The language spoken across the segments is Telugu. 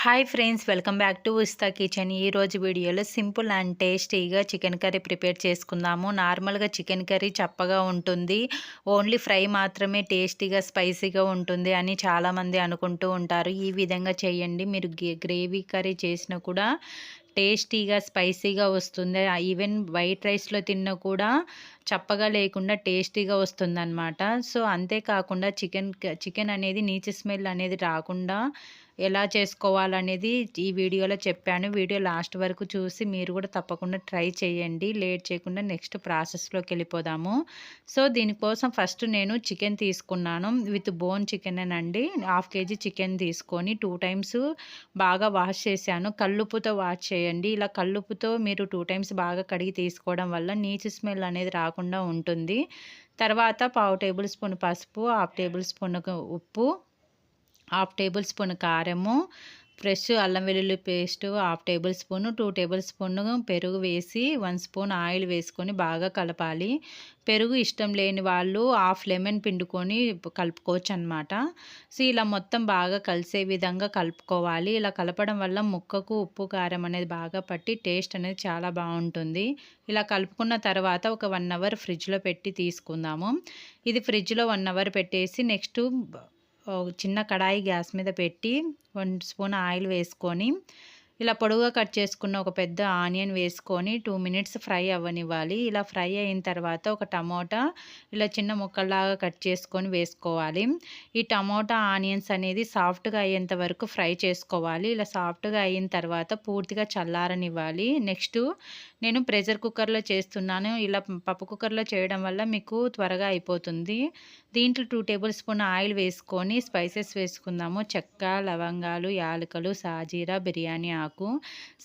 Hi friends welcome back to Usta kitchen. ఈ రోజు వీడియోలో సింపుల్ అండ్ టేస్టీగా చికెన్ కర్రీ ప్రిపేర్ చేసుకుందాము. నార్మల్గా చికెన్ కర్రీ చప్పగా ఉంటుంది. ఓన్లీ ఫ్రై మాత్రమే టేస్టీగా స్పైసీగా ఉంటుంది అని చాలామంది అనుకుంటూ ఉంటారు. ఈ విధంగా చేయండి. మీరు గ్రేవీ కర్రీ చేసినా కూడా టేస్టీగా స్పైసీగా వస్తుంది. ఈవెన్ వైట్ రైస్లో తిన్నా కూడా చప్పగా లేకుండా టేస్టీగా వస్తుందన్నమాట. సో అంతేకాకుండా చికెన్ చికెన్ అనేది నీచు స్మెల్ అనేది రాకుండా ఎలా చేసుకోవాలనేది ఈ వీడియోలో చెప్పాను. వీడియో లాస్ట్ వరకు చూసి మీరు కూడా తప్పకుండా ట్రై చేయండి. లేట్ చేయకుండా నెక్స్ట్ ప్రాసెస్లోకి వెళ్ళిపోదాము. సో దీనికోసం ఫస్ట్ నేను చికెన్ తీసుకున్నాను. విత్ బోన్ చికెన్ అండి హాఫ్ కేజీ చికెన్ తీసుకొని టూ టైమ్స్ బాగా వాష్ చేశాను. కల్లుపుతో వాష్ చేయండి. ఇలా కల్లుపుతో మీరు టూ టైమ్స్ బాగా కడిగి తీసుకోవడం వల్ల నీచు స్మెల్ అనేది రాకుండా ఉంటుంది. తర్వాత పావు టేబుల్ స్పూన్ పసుపు హాఫ్ టేబుల్ స్పూన్ ఉప్పు హాఫ్ టేబుల్ స్పూన్ కారము ఫ్రెష్ అల్లం వెల్లుల్లి paste half tablespoon two tablespoon పెరుగు వేసి వన్ స్పూన్ ఆయిల్ వేసుకొని బాగా కలపాలి. పెరుగు ఇష్టం లేని వాళ్ళు హాఫ్ లెమన్ పిండుకొని కలుపుకోవచ్చు అనమాట సో ఇలా మొత్తం బాగా కలిసే విధంగా కలుపుకోవాలి. ఇలా కలపడం వల్ల ముక్కకు ఉప్పు కారం అనేది బాగా పట్టి టేస్ట్ అనేది చాలా బాగుంటుంది. ఇలా కలుపుకున్న తర్వాత ఒక వన్ అవర్ ఫ్రిడ్జ్లో పెట్టి తీసుకుందాము. ఇది ఫ్రిడ్జ్లో వన్ అవర్ పెట్టేసి నెక్స్ట్ చిన్న కడాయి గ్యాస్ మీద పెట్టి వన్ స్పూన్ ఆయిల్ వేసుకొని ఇలా పొడవుగా కట్ చేసుకున్న ఒక పెద్ద ఆనియన్ వేసుకొని టూ మినిట్స్ ఫ్రై అవ్వనివ్వాలి. ఇలా ఫ్రై అయిన తర్వాత ఒక టమోటా ఇలా చిన్న ముక్కల్లాగా కట్ చేసుకొని వేసుకోవాలి. ఈ టమోటా ఆనియన్స్ అనేది సాఫ్ట్గా అయ్యేంత వరకు ఫ్రై చేసుకోవాలి. ఇలా సాఫ్ట్గా అయిన తర్వాత పూర్తిగా చల్లారనివ్వాలి. నెక్స్ట్ నేను ప్రెషర్ కుక్కర్లో చేస్తున్నాను. ఇలా పప్పు కుక్కర్లో చేయడం వల్ల మీకు త్వరగా అయిపోతుంది. దీంట్లో టూ టేబుల్ స్పూన్ ఆయిల్ వేసుకొని స్పైసెస్ వేసుకుందాము. చెక్క లవంగాలు యాలకలు సాజీరా బిర్యానీ ఆకు.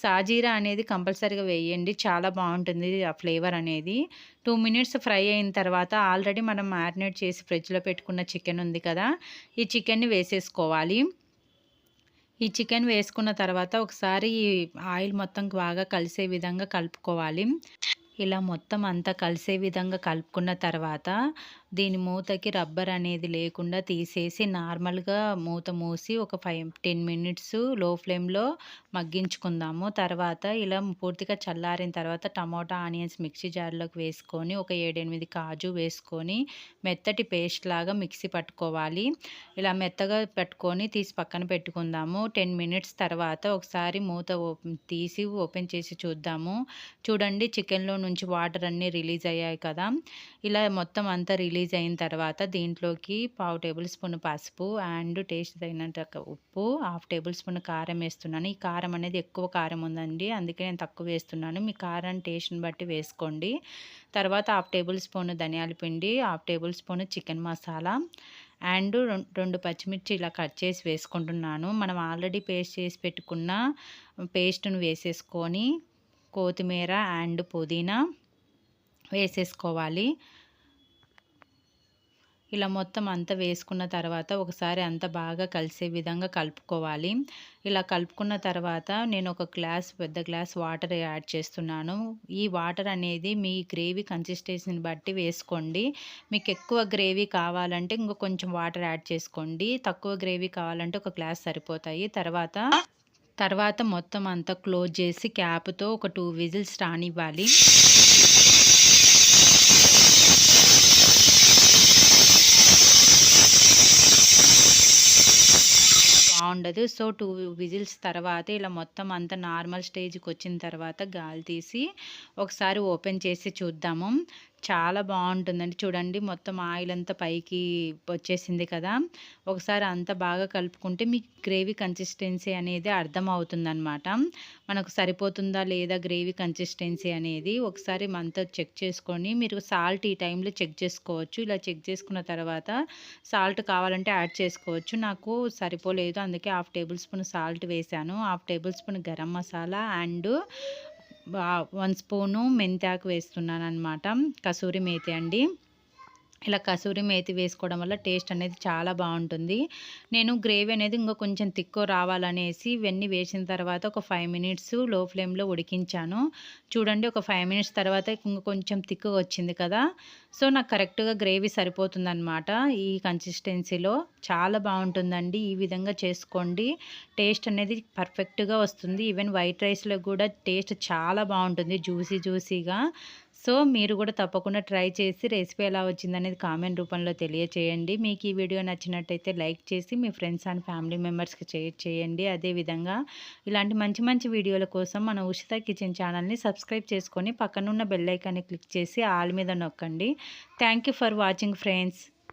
సాజీరా అనేది కంపల్సరీగా వేయండి. చాలా బాగుంటుంది ఆ ఫ్లేవర్ అనేది. టూ మినిట్స్ ఫ్రై అయిన తర్వాత ఆల్రెడీ మనం మ్యారినేట్ చేసి ఫ్రిడ్జ్లో పెట్టుకున్న చికెన్ ఉంది కదా ఈ చికెన్ని వేసేసుకోవాలి. ఈ చికెన్ వేసుకున్న తర్వాత ఒకసారి ఆయిల్ మొత్తం బాగా కలిసే విధంగా కలుపుకోవాలి. ఇలా మొత్తం అంతా కలిసే విధంగా కలుపుకున్న తర్వాత దీని మూతకి రబ్బర్ అనేది లేకుండా తీసేసి నార్మల్గా మూత మూసి ఒక ఫైవ్ టెన్ మినిట్స్లో ఫ్లేమ్లో మగ్గించుకుందాము. తర్వాత ఇలా పూర్తిగా చల్లారిన తర్వాత టమోటా ఆనియన్స్ మిక్సీ జార్లోకి వేసుకొని ఒక ఏడెనిమిది కాజు వేసుకొని మెత్తటి పేస్ట్ లాగా మిక్సీ పట్టుకోవాలి. ఇలా మెత్తగా పెట్టుకొని తీసి పక్కన పెట్టుకుందాము. టెన్ మినిట్స్ తర్వాత ఒకసారి మూత తీసి ఓపెన్ చేసి చూద్దాము. చూడండి చికెన్లో నుంచి వాటర్ అన్నీ రిలీజ్ అయ్యాయి కదా. ఇలా మొత్తం అంతా రిలీజ్ అయిన తర్వాత దీంట్లోకి పావు టేబుల్ స్పూన్ పసుపు అండ్ టేస్ట్ తగినంత ఉప్పు హాఫ్ టేబుల్ స్పూన్ కారం వేస్తున్నాను. ఈ కారం అనేది ఎక్కువ కారం ఉందండి. అందుకే నేను తక్కువ వేస్తున్నాను. మీ కారం టేస్ట్ని బట్టి వేసుకోండి. తర్వాత హాఫ్ టేబుల్ స్పూన్ ధనియాల పిండి half tablespoon chicken masala and రెండు పచ్చిమిర్చి ఇలా కట్ చేసి వేసుకుంటున్నాను. మనం ఆల్రెడీ పేస్ట్ చేసి పెట్టుకున్న పేస్ట్ను వేసేసుకొని కొత్తిమీర అండ్ పుదీనా వేసేసుకోవాలి. ఇలా మొత్తం అంతా వేసుకున్న తర్వాత ఒకసారి అంత బాగా కలిసే విధంగా కలుపుకోవాలి. ఇలా కలుపుకున్న తర్వాత నేను ఒక గ్లాస్ పెద్ద గ్లాస్ వాటర్ యాడ్ చేస్తున్నాను. ఈ వాటర్ అనేది మీ గ్రేవీ కన్సిస్టెన్సీని బట్టి వేసుకోండి. మీకు ఎక్కువ గ్రేవీ కావాలంటే ఇంకో కొంచెం వాటర్ యాడ్ చేసుకోండి. తక్కువ గ్రేవీ కావాలంటే ఒక గ్లాస్ సరిపోతాయి. తర్వాత తర్వాత మొత్తం అంతా క్లోజ్ చేసి క్యాప్తో ఒక టూ విజిల్స్ రానివ్వాలి. బాగుండదు. సో టూ విజిల్స్ తర్వాత ఇలా మొత్తం అంతా నార్మల్ స్టేజ్కి వచ్చిన తర్వాత గాలి తీసి ఒకసారి ఓపెన్ చేసి చూద్దాము. చాలా బాగుంటుందండి. చూడండి మొత్తం ఆయిల్ అంతా పైకి వచ్చేసింది కదా. ఒకసారి అంత బాగా కలుపుకుంటే మీకు గ్రేవీ కన్సిస్టెన్సీ అనేది అర్థమవుతుందనమాట మనకు సరిపోతుందా లేదా గ్రేవీ కన్సిస్టెన్సీ అనేది ఒకసారి మనతో చెక్ చేసుకొని మీరు సాల్ట్ ఈ టైంలో చెక్ చేసుకోవచ్చు. ఇలా చెక్ చేసుకున్న తర్వాత సాల్ట్ కావాలంటే యాడ్ చేసుకోవచ్చు. నాకు సరిపోలేదు అందుకే హాఫ్ టేబుల్ స్పూన్ సాల్ట్ వేసాను half table spoon garam masala and one spoon మెంతాకు వేస్తున్నాను అనమాట కసూరి మేతి అండి. ఇలా కసూరి మేతి వేసుకోవడం వల్ల టేస్ట్ అనేది చాలా బాగుంటుంది. నేను గ్రేవీ అనేది ఇంకా కొంచెం తిక్కువ రావాలనేసి ఇవన్నీ వేసిన తర్వాత ఒక ఫైవ్ మినిట్స్లో ఫ్లేమ్లో ఉడికించాను. చూడండి ఒక ఫైవ్ మినిట్స్ తర్వాత ఇంకా కొంచెం తిక్కుగా వచ్చింది కదా. సో నాకు కరెక్ట్గా గ్రేవీ సరిపోతుందన్నమాట. ఈ కన్సిస్టెన్సీలో చాలా బాగుంటుందండి. ఈ విధంగా చేసుకోండి. టేస్ట్ అనేది పర్ఫెక్ట్గా వస్తుంది. ఈవెన్ వైట్ రైస్లో కూడా టేస్ట్ చాలా బాగుంటుంది. జ్యూసీ జ్యూసీగా. సో మీరు కూడా తప్పకుండా ట్రై చేసి రెసిపీ ఎలా వచ్చిందనేది కామెంట్ రూపంలో తెలియచేయండి. మీకు ఈ వీడియో నచ్చినట్టయితే లైక్ చేసి మీ ఫ్రెండ్స్ అండ్ ఫ్యామిలీ మెంబర్స్కి షేర్ చేయండి. అదేవిధంగా ఇలాంటి మంచి మంచి వీడియోల కోసం మన ఉషిత కిచెన్ ఛానల్ని సబ్స్క్రైబ్ చేసుకొని పక్కనున్న బెల్లైకాన్ని క్లిక్ చేసి ఆల్ మీద నొక్కండి. Thank for watching friends.